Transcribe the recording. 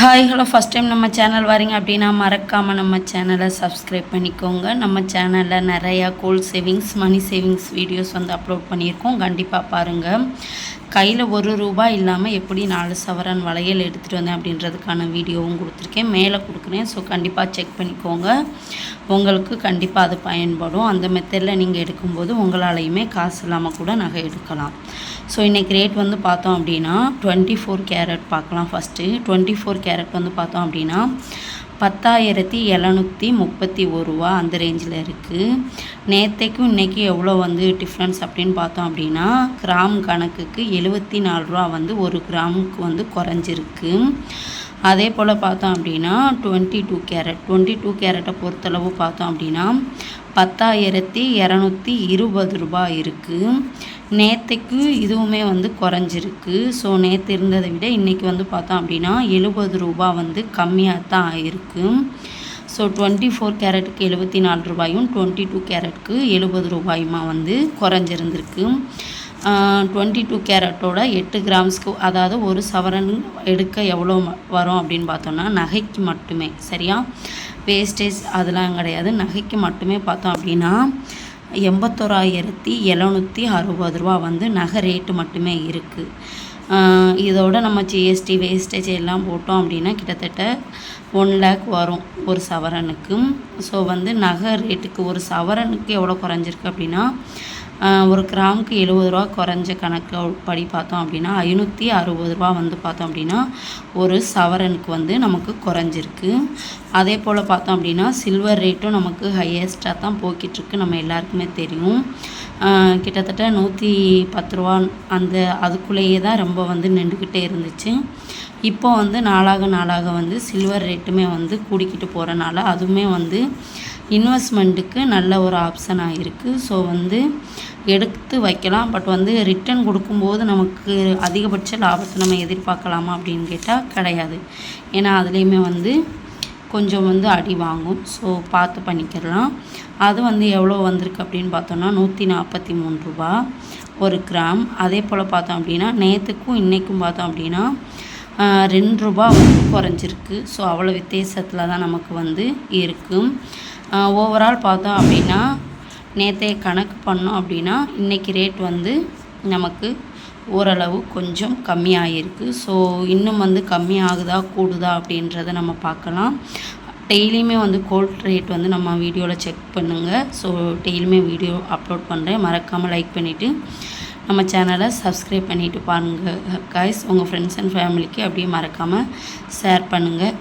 Hi hello. First time நம்ம channel வரீங்க அப்படின்னா மறக்காமல் நம்ம சேனலை சப்ஸ்கிரைப் பண்ணிக்கோங்க. நம்ம சேனலில் நிறையா gold savings money savings videos வந்து அப்லோட் பண்ணியிருக்கோம். கண்டிப்பாக பாருங்கள் கையில் ஒரு ரூபாய் இல்லாமல் எப்படி நாலு சவரன் வளையல் எடுத்துகிட்டு வந்தேன் அப்படின்றதுக்கான வீடியோவும் கொடுத்துருக்கேன். மேலே கொடுக்குறேன். ஸோ கண்டிப்பாக செக் பண்ணிக்கோங்க. உங்களுக்கு கண்டிப்பாக அது பயன்படும். அந்த மெத்தடில் நீங்கள் எடுக்கும்போது உங்களாலையுமே காசு இல்லாமல் கூட நகை எடுக்கலாம். ஸோ இன்றைக்கி ரேட் வந்து பார்த்தோம் அப்படின்னா டுவெண்ட்டி ஃபோர் கேரட் பார்க்கலாம் ஃபஸ்ட்டு டுவெண்ட்டி ஃபோர் கேரட் வந்து பார்த்தோம் அப்படின்னா பத்தாயிரத்தி எழுநூற்றி முப்பத்தி ஒரு ரூபா அந்த ரேஞ்சில் இருக்குது நேற்றைக்கும் இன்றைக்கி எவ்வளோ வந்து டிஃப்ரென்ஸ் அப்படின்னு பார்த்தோம் அப்படின்னா கிராம் கணக்குக்கு எழுபத்தி நாலு ரூபா வந்து ஒரு கிராமுக்கு வந்து குறைஞ்சிருக்கு. அதே போல் பார்த்தோம் அப்படின்னா twenty two carat twenty two கேரட்டை பொறுத்தளவு பார்த்தோம் அப்படின்னா பத்தாயிரத்தி இரநூத்தி இருபது ரூபாய் இருக்குது நேற்றுக்கு இதுவுமே வந்து குறைஞ்சிருக்கு. ஸோ நேற்று இருந்ததை விட இன்றைக்கி வந்து பார்த்தோம் அப்படின்னா எழுபது ரூபா வந்து கம்மியாக தான் ஆயிருக்கு. ஸோ டுவெண்ட்டி ஃபோர் கேரட்டுக்கு எழுபத்தி நாலு ரூபாயும் டுவெண்ட்டி டூ கேரட்டுக்கு எழுபது ரூபாயுமா வந்து குறைஞ்சிருந்திருக்கு. டுவெண்ட்டி டூ கேரட்டோட எட்டு கிராம்ஸ்க்கு அதாவது ஒரு சவரன் எடுக்க எவ்வளோ வரும் அப்படின்னு பார்த்தோம்னா நகைக்கு மட்டுமே சரியா? வேஸ்டேஜ் அதெல்லாம் கிடையாது. நகைக்கு மட்டுமே பார்த்தோம் அப்படின்னா எண்பத்தோராயிரத்தி எழுநூற்றி அறுபது ரூபா வந்து நகை ரேட்டு மட்டுமே இருக்குது இதோட நம்ம ஜிஎஸ்டி வேஸ்டேஜ் எல்லாம் போட்டோம் அப்படின்னா கிட்டத்தட்ட ஒன் லேக் வரும் ஒரு சவரனுக்கு ஸோ வந்து நகை ரேட்டுக்கு ஒரு சவரனுக்கு எவ்வளோ குறைஞ்சிருக்கு அப்படின்னா ஒரு கிராமுக்கு எழுபது ரூபா குறைஞ்ச கணக்கு படி பார்த்தோம் அப்படின்னா ஐநூற்றி அறுபது ரூபா வந்து பார்த்தோம் அப்படின்னா ஒரு சவரனுக்கு வந்து நமக்கு குறைஞ்சிருக்கு. அதே போல் பார்த்தோம் அப்படின்னா சில்வர் ரேட்டும் நமக்கு ஹையஸ்ட்டாக தான் போய்கிட்டுருக்கு நம்ம எல்லாருக்குமே தெரியும். கிட்டத்தட்ட நூற்றி பத்து ரூபா அந்த அதுக்குள்ளேயே தான் ரொம்ப வந்து நின்றுக்கிட்டே இருந்துச்சு. இப்போ வந்து நாளாக நாளாக வந்து சில்வர் ரேட்டுமே வந்து கூடிக்கிட்டு போகிறனால அதுவுமே வந்து இன்வெஸ்ட்மெண்ட்டுக்கு நல்ல ஒரு ஆப்ஷனாக இருக்குது ஸோ வந்து எடுத்து வைக்கலாம். பட் வந்து ரிட்டன் கொடுக்கும்போது நமக்கு அதிகபட்ச லாபத்தை நம்ம எதிர்பார்க்கலாமா அப்படின்னு கேட்டால் கிடையாது. ஏன்னா அதுலேயுமே வந்து கொஞ்சம் வந்து அடி வாங்கும். ஸோ பார்த்து பண்ணிக்கிறலாம் அது வந்து எவ்வளோ வந்திருக்கு அப்படின்னு பார்த்தோன்னா நூற்றி நாற்பத்தி மூணு ரூபா ஒரு கிராம். அதே போல் பார்த்தோம் அப்படின்னா நேற்றுக்கும் இன்றைக்கும் பார்த்தோம் அப்படின்னா ரெண்டு ரூபா வந்து குறைஞ்சிருக்கு. ஸோ அவ்வளோ வித்தியாசத்தில் தான் நமக்கு வந்து இருக்கும். ஓவரால் பார்த்தோம் அப்படின்னா நேற்றைய கணக்கு பண்ணோம் அப்படின்னா இன்றைக்கி ரேட் வந்து நமக்கு ஓரளவு கொஞ்சம் கம்மியாகிருக்கு ஸோ இன்னும் வந்து கம்மியாகுதா கூடுதா அப்படின்றத நம்ம பார்க்கலாம். டெய்லியுமே வந்து கோல்ட் ரேட் வந்து நம்ம வீடியோவில் செக் பண்ணுங்கள் ஸோ டெய்லியுமே வீடியோ அப்லோட் பண்ணுறேன் மறக்காமல் லைக் பண்ணிவிட்டு நம்ம சேனலை சப்ஸ்கிரைப் பண்ணிவிட்டு பாருங்கள் கைஸ் உங்கள் ஃப்ரெண்ட்ஸ் அண்ட் ஃபேமிலிக்கு அப்படியே மறக்காமல் ஷேர் பண்ணுங்கள்